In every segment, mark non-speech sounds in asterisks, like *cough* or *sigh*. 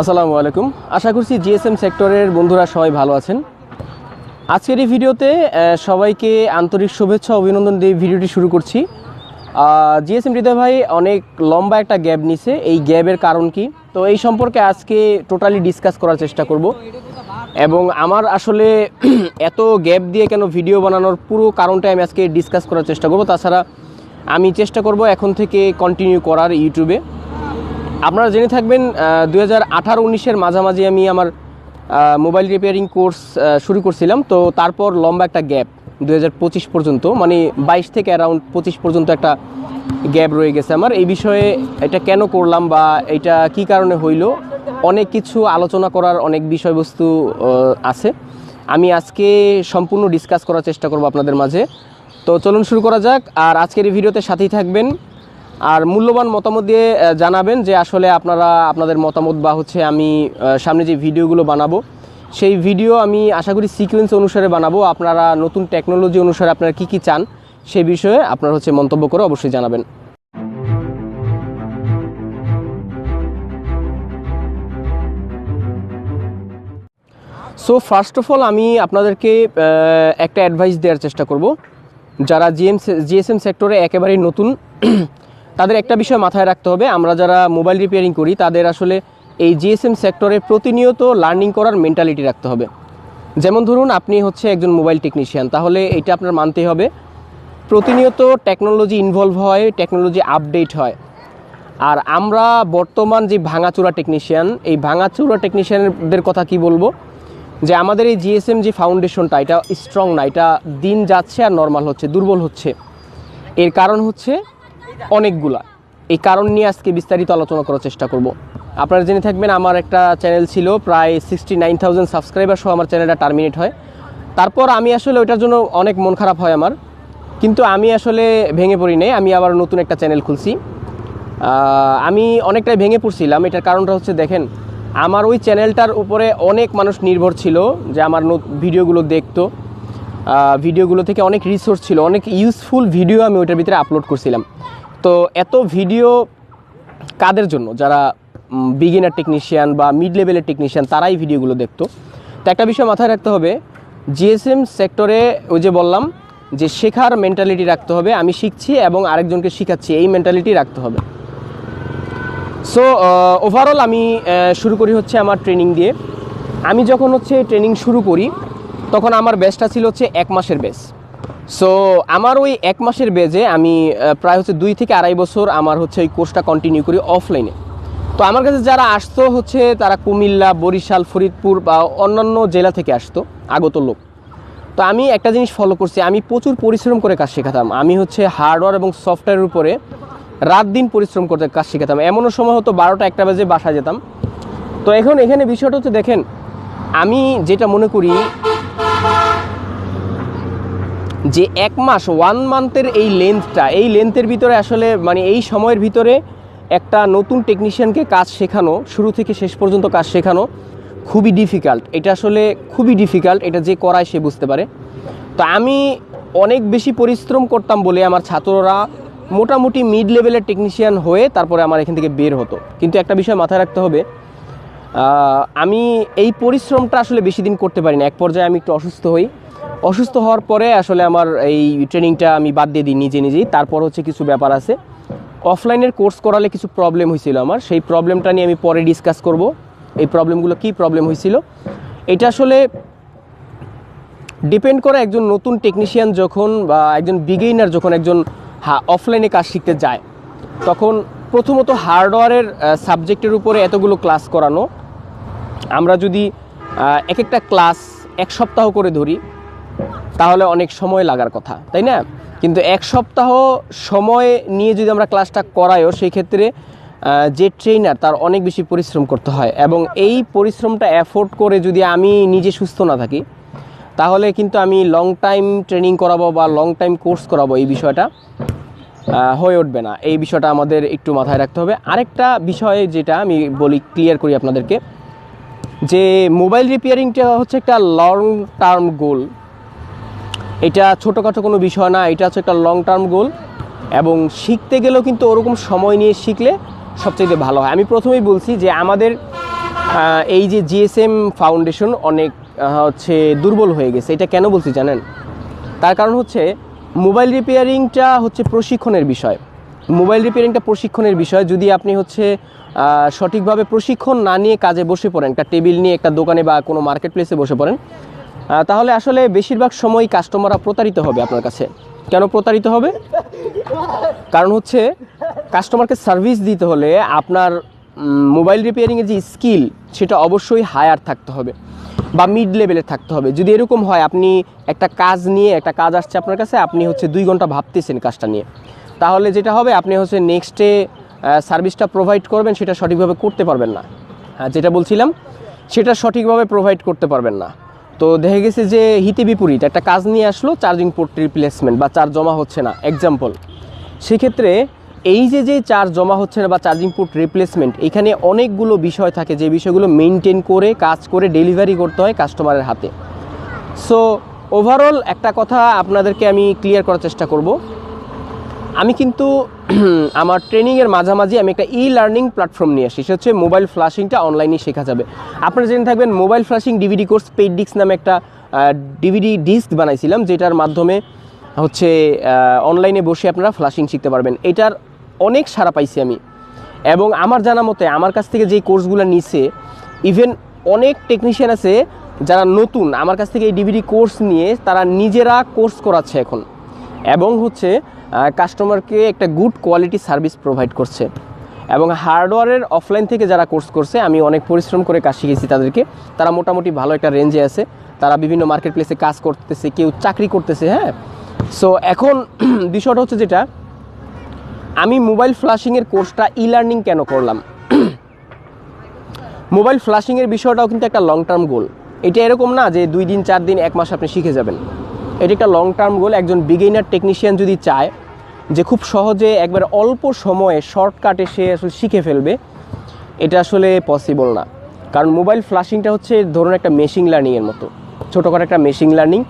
আসসালামু আলাইকুম। আশা করছি জিএসএম সেক্টরের বন্ধুরা সবাই ভালো আছেন। আজকের এই ভিডিওতে সবাইকে আন্তরিক শুভেচ্ছা, অভিনন্দন দিয়ে ভিডিওটি শুরু করছি। জিএসএম হৃদয় ভাই অনেক লম্বা একটা গ্যাপ নিছে। এই গ্যাপের কারণ কি? তো এই সম্পর্কে আজকে টোটালি ডিসকাস করার চেষ্টা করব। এবং আমার আসলে *clears throat* এত গ্যাপ দিয়ে কেন ভিডিও বানানোর পুরো কারণটা আমি আজকে ডিসকাস করার চেষ্টা করব। তাছাড়া আমি চেষ্টা করব এখন থেকে কন্টিনিউ করার ইউটিউবে। আপনারা জেনে থাকবেন দু হাজার আঠারো, উনিশের মাঝামাঝি আমি আমার মোবাইল রিপেয়ারিং কোর্স শুরু করছিলাম। তো তারপর লম্বা একটা গ্যাপ দু হাজার পঁচিশ পর্যন্ত মানে বাইশ থেকে অ্যারাউন্ড পঁচিশ পর্যন্ত একটা গ্যাপ রয়ে গেছে আমার। এই বিষয়ে এটা কেন করলাম বা এটা কি কারণে হইল, অনেক কিছু আলোচনা করার অনেক বিষয়বস্তু আছে। আমি আজকে সম্পূর্ণ ডিসকাস করার চেষ্টা করব আপনাদের মাঝে। তো চলুন শুরু করা যাক, আর আজকের এই ভিডিওতে সাথেই থাকবেন আর মূল্যবান মতামত দিয়ে জানাবেন যে আসলে আপনারা, আপনাদের মতামত বা হচ্ছে আমি সামনে যে ভিডিওগুলো বানাবো, সেই ভিডিও আমি আশা করি সিকোয়েন্স অনুসারে বানাবো। আপনারা নতুন টেকনোলজি অনুসারে আপনারা কি কি চান, সে বিষয়ে আপনারা হচ্ছে মন্তব্য করে অবশ্যই জানাবেন। সো ফার্স্ট অফ অল আমি আপনাদেরকে একটা অ্যাডভাইস দেওয়ার চেষ্টা করব। যারা জিএম জিএসএম সেক্টরে একেবারেই নতুন তাদের একটা বিষয় মাথায় রাখতে হবে, আমরা যারা মোবাইল রিপেয়ারিং করি, তাদের আসলে এই জিএসএম সেক্টরে প্রতিনিয়ত লার্নিং করার মেন্টালিটি রাখতে হবে। যেমন ধরুন, আপনি হচ্ছে একজন মোবাইল টেকনিশিয়ান তাহলে এটা আপনার মানতেই হবে, প্রতিনিয়ত টেকনোলজি ইনভলভ হয় টেকনোলজি আপডেট হয়। আর আমরা বর্তমান যে ভাঙাচোরা টেকনিশিয়ান এই ভাঙাচোরা টেকনিশিয়ানদের কথা কি বলব? যে আমাদের এই জিএসএম যে ফাউন্ডেশনটা এটা স্ট্রং না, এটা দিন যাচ্ছে আর নর্মাল হচ্ছে, দুর্বল হচ্ছে। এর কারণ হচ্ছে অনেকগুলা। এই কারণ নিয়ে আজকে বিস্তারিত আলোচনা করার চেষ্টা করব। আপনারা জেনে থাকবেন, আমার একটা চ্যানেল ছিল, প্রায় সিক্সটি নাইন থাউজেন্ড সাবস্ক্রাইবার সহ আমার চ্যানেলটা টার্মিনেট হয়। তারপর আমি আসলে ওইটার জন্য অনেক মন খারাপ হয় আমার। কিন্তু আমি আসলে ভেঙে পড়ি নাই, আমি আবার নতুন একটা চ্যানেল খুলছি। আমি অনেকটাই ভেঙে পড়ছিলাম, এটার কারণটা হচ্ছে দেখেন, আমার ওই চ্যানেলটার উপরে অনেক মানুষ নির্ভর ছিল যে আমার ভিডিওগুলো দেখতো। ভিডিওগুলো থেকে অনেক রিসোর্স ছিল, অনেক ইউজফুল ভিডিও আমি ওইটার ভিতরে আপলোড করছিলাম। তো এত ভিডিও কাদের জন্য? যারা বিগিনার টেকনিশিয়ান বা মিড লেভেলের টেকনিশিয়ান তারাই ভিডিওগুলো দেখতো। তো একটা বিষয় মাথায় রাখতে হবে জিএসএম সেক্টরে ওই যে বললাম, যে শেখার মেন্টালিটি রাখতে হবে, আমি শিখছি এবং আরেকজনকে শেখাচ্ছি, এই মেন্টালিটি রাখতে হবে। সো ওভারঅল আমি শুরু করি হচ্ছে আমার ট্রেনিং দিয়ে। আমি যখন হচ্ছে ট্রেনিং শুরু করি, তখন আমার ব্যাচটা ছিল হচ্ছে এক মাসের ব্যাচ সো আমার ওই এক মাসের বেজে আমি প্রায় হচ্ছে দুই থেকে আড়াই বছর আমার হচ্ছে ওই কোর্সটা কন্টিনিউ করি অফলাইনে তো আমার কাছে যারা আসতো হচ্ছে, তারা কুমিল্লা, বরিশাল, ফরিদপুর বা অন্যান্য জেলা থেকে আসতো, আগত লোক। তো আমি একটা জিনিস ফলো করছি, আমি প্রচুর পরিশ্রম করে কাজ শেখাতাম। আমি হচ্ছে হার্ডওয়্যার এবং সফটওয়্যারের উপরে রাত দিন পরিশ্রম করতে কাজ শেখাতাম। এমনও সময় হতো বারোটা একটা বাজে বাসা যেতাম। তো এখন এখানে বিষয়টা হচ্ছে, দেখেন, আমি যেটা মনে করি যে এক মাস ওয়ান মান্থের এই লেন্থটা এই লেন্থের ভিতরে আসলে মানে এই সময়ের ভিতরে একটা নতুন টেকনিশিয়ানকে কাজ শেখানো, শুরু থেকে শেষ পর্যন্ত কাজ শেখানো খুবই ডিফিকাল্ট এটা আসলে খুবই ডিফিকাল্ট এটা যে করায় সে বুঝতে পারে। তো আমি অনেক বেশি পরিশ্রম করতাম বলে আমার ছাত্ররা মোটামুটি মিড লেভেলের টেকনিশিয়ান হয়ে তারপরে আমার এখান থেকে বের হতো। কিন্তু একটা বিষয় মাথায় রাখতে হবে আমি এই পরিশ্রমটা আসলে বেশি দিন করতে পারি না। এক পর্যায়ে আমি একটু অসুস্থ হই অসুস্থ হওয়ার পরে আসলে আমার এই ট্রেনিংটা আমি বাদ দিয়ে দিই নিজে নিজেই। তারপর হচ্ছে কিছু ব্যাপার আছে। অফলাইনের কোর্স করালে কিছু প্রবলেম হয়েছিল আমার। সেই প্রবলেমটা নিয়ে আমি পরে ডিসকাস করব। এই প্রবলেমগুলো কী প্রবলেম হয়েছিল? এটা আসলে ডিপেন্ড করে একজন নতুন টেকনিশিয়ান যখন বা একজন বিগেইনার যখন একজন, হা অফলাইনে কাজ শিখতে যায়, তখন প্রথমত হার্ডওয়্যারের সাবজেক্টের উপরে এতগুলো ক্লাস করানো। আমরা যদি এক একটা ক্লাস এক সপ্তাহ করে ধরি তাহলে অনেক সময় লাগার কথা, তাই না? কিন্তু এক সপ্তাহ সময় নিয়ে যদি আমরা ক্লাসটা করাইও, সেই ক্ষেত্রে যে ট্রেনার তার অনেক বেশি পরিশ্রম করতে হয় এবং এই পরিশ্রমটা অ্যাফোর্ড করে যদি আমি নিজে সুস্থ না থাকি, তাহলে কিন্তু আমি লং টাইম ট্রেনিং করাবো বা লং টাইম কোর্স করাবো এই বিষয়টা হয়ে উঠবে না। এই বিষয়টা আমাদের একটু মাথায় রাখতে হবে। আরেকটা বিষয় যেটা আমি বলি ক্লিয়ার করি আপনাদেরকে, যে মোবাইল রিপেয়ারিংটা হচ্ছে একটা লং টার্ম গোল এটা ছোটোখাটো কোনো বিষয় না, এটা হচ্ছে একটা লং টার্ম গোল এবং শিখতে গেলেও কিন্তু ওরকম সময় নিয়ে শিখলে সবচেয়ে ভালো হয়। আমি প্রথমেই বলছি যে আমাদের এই যে জিএসএম ফাউন্ডেশন অনেক হচ্ছে দুর্বল হয়ে গেছে। এটা কেন বলছি জানেন? তার কারণ হচ্ছে মোবাইল রিপেয়ারিংটা হচ্ছে প্রশিক্ষণের বিষয়। মোবাইল রিপেয়ারিংটা প্রশিক্ষণের বিষয়। যদি আপনি হচ্ছে সঠিকভাবে প্রশিক্ষণ না নিয়ে কাজে বসে পড়েন, একটা টেবিল নিয়ে একটা দোকানে বা কোনো মার্কেট প্লেসে বসে পড়েন তাহলে আসলে বেশিরভাগ সময় কাস্টমাররা প্রতারিত হবে আপনার কাছে। কেন প্রতারিত হবে? কারণ হচ্ছে কাস্টমারকে সার্ভিস দিতে হলে আপনার মোবাইল রিপেয়ারিংয়ের যে স্কিল সেটা অবশ্যই হায়ার থাকতে হবে বা মিড লেভেলে থাকতে হবে। যদি এরকম হয়, আপনি একটা কাজ নিয়ে, একটা কাজ আসছে আপনার কাছে, আপনি হচ্ছে দুই ঘণ্টা ভাবতেছেন কাজটা নিয়ে। তাহলে যেটা হবে, আপনি হচ্ছে নেক্সটে সার্ভিসটা প্রোভাইড করবেন, সেটা সঠিকভাবে করতে পারবেন না। হ্যাঁ যেটা বলছিলাম, সেটা সঠিকভাবে প্রোভাইড করতে পারবেন না। তো দেখা গেছে যে হিতে বিপরীত, একটা কাজ নিয়ে আসলো চার্জিং পোর্ট রিপ্লেসমেন্ট বা চার্জ জমা হচ্ছে না এক্সাম্পল সেক্ষেত্রে এই যে যে চার্জ জমা হচ্ছে না বা চার্জিং পোর্ট রিপ্লেসমেন্ট এখানে অনেকগুলো বিষয় থাকে, যে বিষয়গুলো মেনটেন করে, কাজ করে ডেলিভারি করতে হয় কাস্টমারের হাতে। সো ওভারঅল একটা কথা আপনাদেরকে আমি ক্লিয়ার করার চেষ্টা করব। আমি কিন্তু *clears throat* আমার ট্রেনিংয়ের মাঝামাঝি আমি একটা ই লার্নিং প্ল্যাটফর্ম নিয়ে আসি। সেটা হচ্ছে মোবাইল ফ্লাশিংটা অনলাইনে শেখা যাবে। আপনারা জেনে থাকবেন mobile flashing DVD course paid disk নামে একটা ডিভিডি ডিস্ক বানাইছিলাম, যেটার মাধ্যমে হচ্ছে অনলাইনে বসে আপনারা ফ্লাশিং শিখতে পারবেন। এটার অনেক সারা পাইছি আমি। এবং আমার জানা মতে, আমার কাছ থেকে যে কোর্সগুলো নিছে ইভেন অনেক টেকনিশিয়ান আছে যারা নতুন, আমার কাছ থেকে এই ডিভিডি কোর্স নিয়ে তারা নিজেরা কোর্স করাচ্ছে এখন। এবং হচ্ছে কাস্টমারকে একটা গুড কোয়ালিটি সার্ভিস প্রোভাইড করছে। এবং হার্ডওয়্যারের অফলাইন থেকে যারা কোর্স করছে, আমি অনেক পরিশ্রম করে কাজ শিখেছি তাদেরকে। তারা মোটামুটি ভালো একটা রেঞ্জে আছে। তারা বিভিন্ন মার্কেট প্লেসে কাজ করতেছে, কেউ চাকরি করতেছে হ্যাঁ? সো এখন *clears throat* বিষয়টা হচ্ছে যেটা, আমি মোবাইল ফ্লাশিংয়ের কোর্সটা ই লার্নিং কেন করলাম? *clears throat* মোবাইল ফ্লাশিংয়ের বিষয়টাও কিন্তু একটা লং টার্ম গোল এটা এরকম না যে দুই দিন, চার দিন, এক মাস আপনি শিখে যাবেন। এটা একটা লং টার্ম গোল একজন বিগিনার টেকনিশিয়ান যদি চায় যে খুব সহজে একবার অল্প সময়ে শর্টকাটে সে আসলে শিখে ফেলবে, এটা আসলে পসিবল না। কারণ মোবাইল ফ্লাশিংটা হচ্ছে ধরুন একটা মেশিন লার্নিংয়ের মতো। ছোটোখাটো একটা মেশিন লার্নিং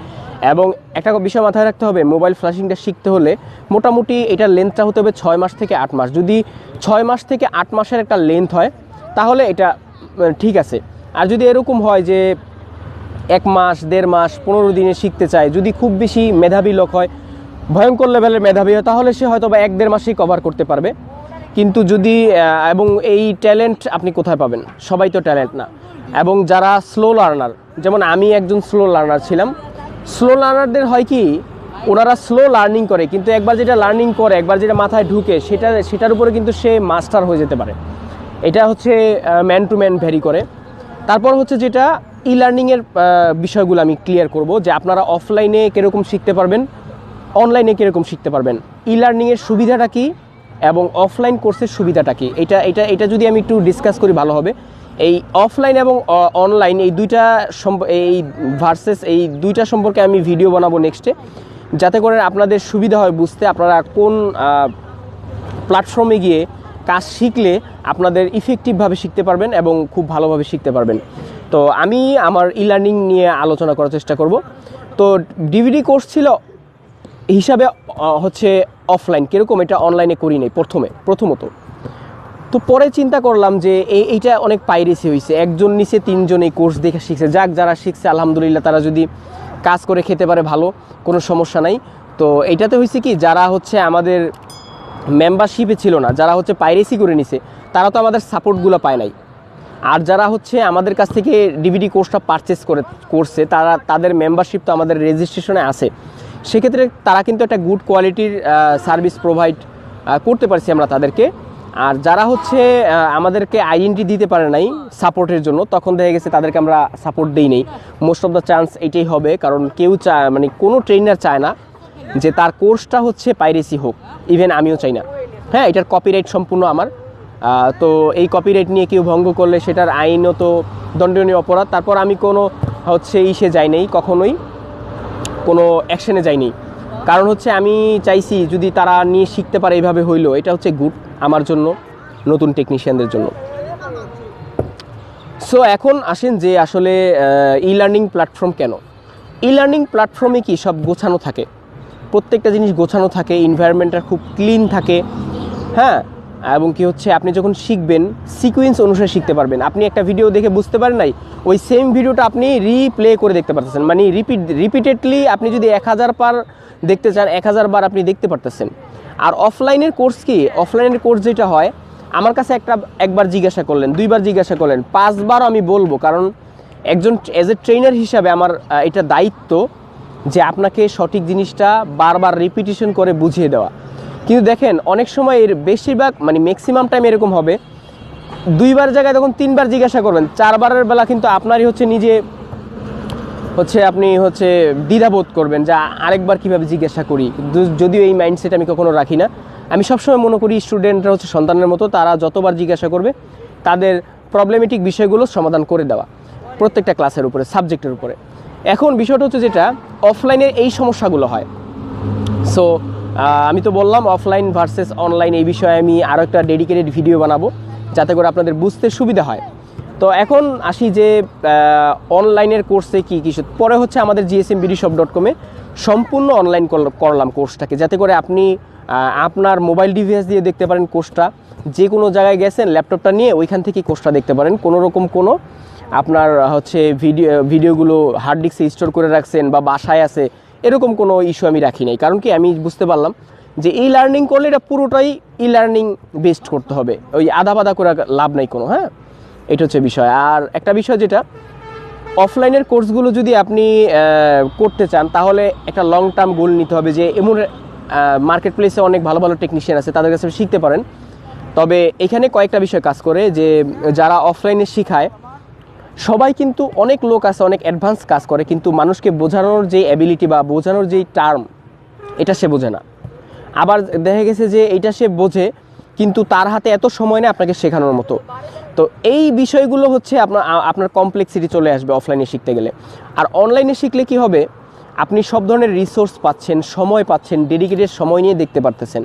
এবং একটা বিষয় মাথায় রাখতে হবে মোবাইল ফ্লাশিংটা শিখতে হলে মোটামুটি এটার লেন্থটা হতে হবে ছয় মাস থেকে আট মাস। যদি ছয় মাস থেকে আট মাসের একটা লেন্থ হয়, তাহলে এটা ঠিক আছে। আর যদি এরকম হয় যে এক মাস, দেড় মাস, পনেরো দিনে শিখতে চায়, যদি খুব বেশি মেধাবী লোক হয় ভয়ঙ্কর লেভেলের মেধাবী হয়, তাহলে সে হয়তো বা এক দেড় মাসেই কভার করতে পারবে। কিন্তু যদি এবং এই ট্যালেন্ট আপনি কোথায় পাবেন? সবাই তো ট্যালেন্ট না। এবং যারা স্লো লার্নার যেমন আমি একজন স্লো লার্নার ছিলাম স্লো লার্নারদের হয় কি, ওনারা স্লো লার্নিং করে, কিন্তু একবার যেটা লার্নিং করে, একবার যেটা মাথায় ঢুকে, সেটা, সেটার উপরে কিন্তু সে মাস্টার হয়ে যেতে পারে। এটা হচ্ছে ম্যান টু ম্যান ভ্যারি করে। তারপর হচ্ছে যেটা ই লার্নিংয়ের বিষয়গুলো আমি ক্লিয়ার করব, যে আপনারা অফলাইনে কীরকম শিখতে পারবেন অনলাইনে কীরকম শিখতে পারবেন? ই লার্নিংয়ের সুবিধাটা কী? এবং অফলাইন কোর্সের সুবিধাটা কী? এটা এটা এটা যদি আমি একটু ডিসকাস করি ভালো হবে। এই অফলাইন এবং অনলাইন এই দুইটা এই ভার্সেস এই দুইটা সম্পর্কে আমি ভিডিও বানাবো নেক্সটে যাতে করে আপনাদের সুবিধা হয় বুঝতে আপনারা কোন প্ল্যাটফর্মে গিয়ে কাজ শিখলে আপনাদের ইফেক্টিভভাবে শিখতে পারবেন এবং খুব ভালোভাবে শিখতে পারবেন। তো আমি আমার ই লার্নিং নিয়ে আলোচনা করার চেষ্টা করব। তো ডিভিডি কোর্স ছিল হিসাবে হচ্ছে অফলাইন কীরকম এটা অনলাইনে করি নাই প্রথমে, প্রথমত। তো পরে চিন্তা করলাম যে এইটা অনেক পাইরেসি হয়েছে একজন নিচে তিনজন এই কোর্স দেখে শিখছে। যাক, যারা শিখছে, আলহামদুলিল্লাহ, তারা যদি কাজ করে খেতে পারে ভালো, কোনো সমস্যা নাই। তো এইটাতে হয়েছে কি, যারা হচ্ছে আমাদের মেম্বারশিপে ছিল না, যারা হচ্ছে পাইরেসি করে নিছে, তারা তো আমাদের সাপোর্টগুলো পায় নাই। আর যারা হচ্ছে আমাদের কাছ থেকে ডিভিডি কোর্সটা পারচেস করে, করছে, তারা, তাদের মেম্বারশিপ তো আমাদের রেজিস্ট্রেশনে আছে। সেক্ষেত্রে তারা কিন্তু একটা গুড কোয়ালিটির সার্ভিস প্রোভাইড করতে পারছি আমরা তাদেরকে। আর যারা হচ্ছে আমাদেরকে আইডেন্টি দিতে পারে নাই সাপোর্টের জন্য, তখন দেখা গেছে তাদেরকে আমরা সাপোর্ট দিই নেই। মোস্ট অফ দ্য চান্স এটাই হবে, কারণ কেউ চায় মানে কোনো ট্রেনার চায় না যে তার কোর্সটা হচ্ছে পাইরেসি হোক। ইভেন আমিও চাই না। হ্যাঁ এটার কপিরাইট সম্পূর্ণ আমার। তো এই কপিরাইট নিয়ে কেউ ভঙ্গ করলে সেটার আইনও তো দণ্ডনীয় অপরাধ। তারপর আমি কোনো হচ্ছে ইসে যাই নাই কখনোই। কোনো অ্যাকশনে যাইনি। কারণ হচ্ছে আমি চাইছি যদি তারা নিয়ে শিখতে পারে এইভাবে হইল, এটা হচ্ছে গুড আমার জন্য, নতুন টেকনিশিয়ানদের জন্য। সো এখন আসেন যে আসলে ই লার্নিং প্ল্যাটফর্ম কেন? ই লার্নিং প্ল্যাটফর্মে কি সব গোছানো থাকে? প্রত্যেকটা জিনিস গোছানো থাকে এনভায়রনমেন্টটা খুব ক্লিন থাকে। হ্যাঁ? এবং কি হচ্ছে, আপনি যখন শিখবেন সিকুয়েন্স অনুসারে শিখতে পারবেন। আপনি একটা ভিডিও দেখে বুঝতে পারেন নাই, ওই সেম ভিডিওটা আপনি রিপ্লে করে দেখতে পারতেছেন। মানে রিপিট রিপিটেডলি আপনি যদি এক হাজার বার দেখতে চান, এক হাজার বার আপনি দেখতে পারতেছেন। আর অফলাইনের কোর্স কি? অফলাইনের কোর্স যেটা হয়, আমার কাছে একটা, একবার জিজ্ঞাসা করলেন, দুইবার জিজ্ঞাসা করলেন পাঁচবার আমি বলব, কারণ একজন এজ এ ট্রেনার হিসাবে আমার এটা দায়িত্ব যে আপনাকে সঠিক জিনিসটা বারবার রিপিটিশন করে বুঝিয়ে দেওয়া। কিন্তু দেখেন, অনেক সময় এর বেশিরভাগ মানে ম্যাক্সিমাম টাইম এরকম হবে। দুইবার জায়গায় তখন তিনবার জিজ্ঞাসা করবেন, চারবারের বেলা কিন্তু আপনারই হচ্ছে নিজে হচ্ছে আপনি হচ্ছে দ্বিধাবোধ করবেন যে আরেকবার কীভাবে জিজ্ঞাসা করি। যদিও এই মাইন্ডসেট আমি কখনো রাখি না। আমি সবসময় মনে করি স্টুডেন্টরা হচ্ছে সন্তানের মতো, তারা যতবার জিজ্ঞাসা করবে, তাদের প্রবলেমেটিক বিষয়গুলো সমাধান করে দেওয়া প্রত্যেকটা ক্লাসের উপরে সাবজেক্টের উপরে। এখন বিষয়টা হচ্ছে যেটা অফলাইনের এই সমস্যাগুলো হয়। সো আমি তো বললাম অফলাইন ভার্সেস অনলাইন এই বিষয়ে আমি আরও একটা ডেডিকেটেড ভিডিও বানাবো, যাতে করে আপনাদের বুঝতে সুবিধা হয়। তো এখন আসি যে অনলাইনের কোর্সে কী কী পরে হচ্ছে আমাদের জিএসএম বিডি শপ ডট কমে সম্পূর্ণ অনলাইন করলাম কোর্সটাকে যাতে করে আপনি আপনার মোবাইল ডিভাইস দিয়ে দেখতে পারেন কোর্সটা যে কোনো জায়গায় গেছেন ল্যাপটপটা নিয়ে ওইখান থেকে কোর্সটা দেখতে পারেন। কোনো রকম কোনো আপনার হচ্ছে ভিডিও ভিডিওগুলো হার্ড ডিস্কে স্টোর করে রাখছেন বা বাসায় আছে এরকম কোনো ইস্যু আমি রাখি নাই। কারণ কি, আমি বুঝতে পারলাম যে ই লার্নিং করলে এটা পুরোটাই ই লার্নিং বেসড করতে হবে। ওই আধা বাধা করে লাভ নাই কোনো হ্যাঁ? এটা হচ্ছে বিষয়। আর একটা বিষয় যেটা অফলাইনের কোর্সগুলো যদি আপনি করতে চান, তাহলে একটা লং টার্ম গোল নিতে হবে যে এমন মার্কেট প্লেসে অনেক ভালো ভালো টেকনিশিয়ান আছে, তাদের কাছে শিখতে পারেন। তবে এখানে কয়েকটা বিষয় কাজ করে যে যারা অফলাইনে শেখায় সবাই কিন্তু অনেক লোক আছে, অনেক অ্যাডভান্স কাজ করে, কিন্তু মানুষকে বোঝানোর যে অ্যাবিলিটি বা বোঝানোর যেই টার্ম এটা সে বোঝে না। আবার দেখা গেছে যে এটা সে বোঝে, কিন্তু তার হাতে এত সময় নেই আপনাকে শেখানোর মতো। তো এই বিষয়গুলো হচ্ছে আপনার আপনার কমপ্লেক্সিটি চলে আসবে অফলাইনে শিখতে গেলে। আর অনলাইনে শিখলে কি হবে? আপনি সব ধরনের রিসোর্স পাচ্ছেন, সময় পাচ্ছেন ডেডিকেটেড সময় নিয়ে দেখতে পারতেছেন।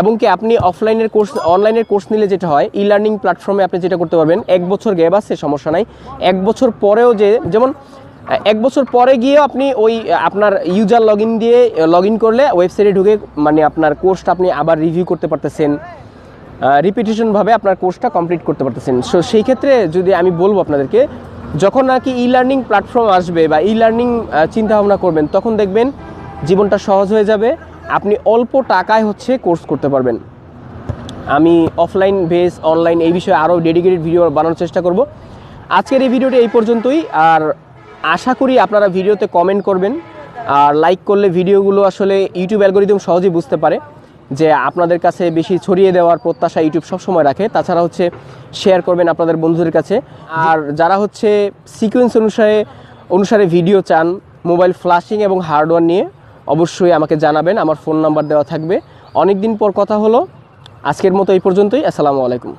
এবং কি আপনি অফলাইনের কোর্স অনলাইনের কোর্স নিলে যেটা হয় ই লার্নিং প্ল্যাটফর্মে আপনি যেটা করতে পারবেন, এক বছর গ্যাপ আছে, সমস্যা নাই। এক বছর পরেও যে, যেমন, এক বছর পরে গিয়েও আপনি ওই, আপনার ইউজার লগ দিয়ে লগ করলে ওয়েবসাইটে ঢুকে মানে আপনার কোর্সটা আপনি আবার রিভিউ করতে পারতেছেন। রিপিটেশনভাবে আপনার কোর্সটা কমপ্লিট করতে পারতেছেন। সো সেই ক্ষেত্রে যদি আমি বলব আপনাদেরকে, যখন নাকি ই লার্নিং প্ল্যাটফর্ম আসবে বা ই লার্নিং চিন্তা ভাবনা করবেন, তখন দেখবেন জীবনটা সহজ হয়ে যাবে। আপনি অল্প টাকায় হচ্ছে কোর্স করতে পারবেন। আমি অফলাইন বেস অনলাইন এই বিষয়ে আরও ডেডিকেটেড ভিডিও বানানোর চেষ্টা করব। আজকের এই ভিডিওটি এই পর্যন্তই। আর আশা করি আপনারা ভিডিওতে কমেন্ট করবেন। আর লাইক করলে ভিডিওগুলো আসলে ইউটিউব অ্যালগোরিদম সহজেই বুঝতে পারে যে আপনাদের কাছে বেশি ছড়িয়ে দেওয়ার প্রত্যাশা ইউটিউব সবসময় রাখে। তাছাড়া হচ্ছে শেয়ার করবেন আপনাদের বন্ধুদের কাছে। আর যারা হচ্ছে সিকোয়েন্স অনুসারে অনুসারে ভিডিও চান মোবাইল ফ্ল্যাশিং এবং হার্ডওয়্যার নিয়ে অবশ্যই আমাকে জানাবেন, আমার ফোন নাম্বার দেওয়া থাকবে। অনেক দিন পর কথা হলো, আজকের মতো এই পর্যন্তই, আসসালামু আলাইকুম।